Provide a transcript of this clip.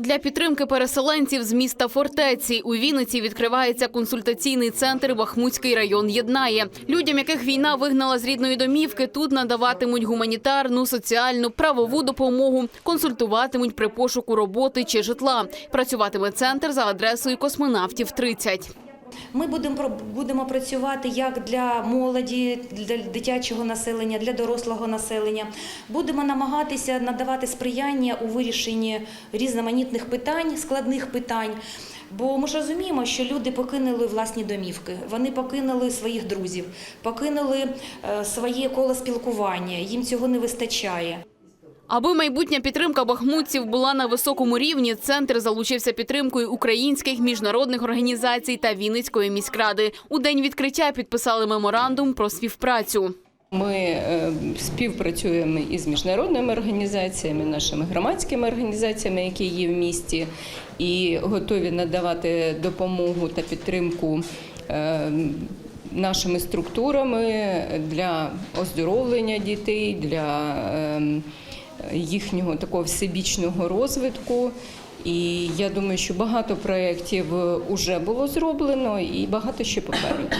Для підтримки переселенців з міста Фортеці у Вінниці відкривається консультаційний центр Бахмутський район єднає. Людям, яких війна вигнала з рідної домівки, тут надаватимуть гуманітарну, соціальну, правову допомогу, консультуватимуть при пошуку роботи чи житла. Працюватиме центр за адресою космонавтів 30. Ми будемо будемо працювати як для молоді, для дитячого населення, для дорослого населення. Будемо намагатися надавати сприяння у вирішенні різноманітних питань, складних питань. Бо ми ж розуміємо, що люди покинули власні домівки, вони покинули своїх друзів, покинули е, своє коло спілкування. Їм цього не вистачає. Аби майбутня підтримка бахмутців була на високому рівні, центр залучився підтримкою українських міжнародних організацій та Вінницької міськради. У день відкриття підписали меморандум про співпрацю. Ми е, співпрацюємо із міжнародними організаціями, нашими громадськими організаціями, які є в місті, і готові надавати допомогу та підтримку. е, Нашими структурами для оздоровлення дітей, для ем, їхнього такого всебічного розвитку. І я думаю, що багато проєктів вже було зроблено, і багато ще попереду.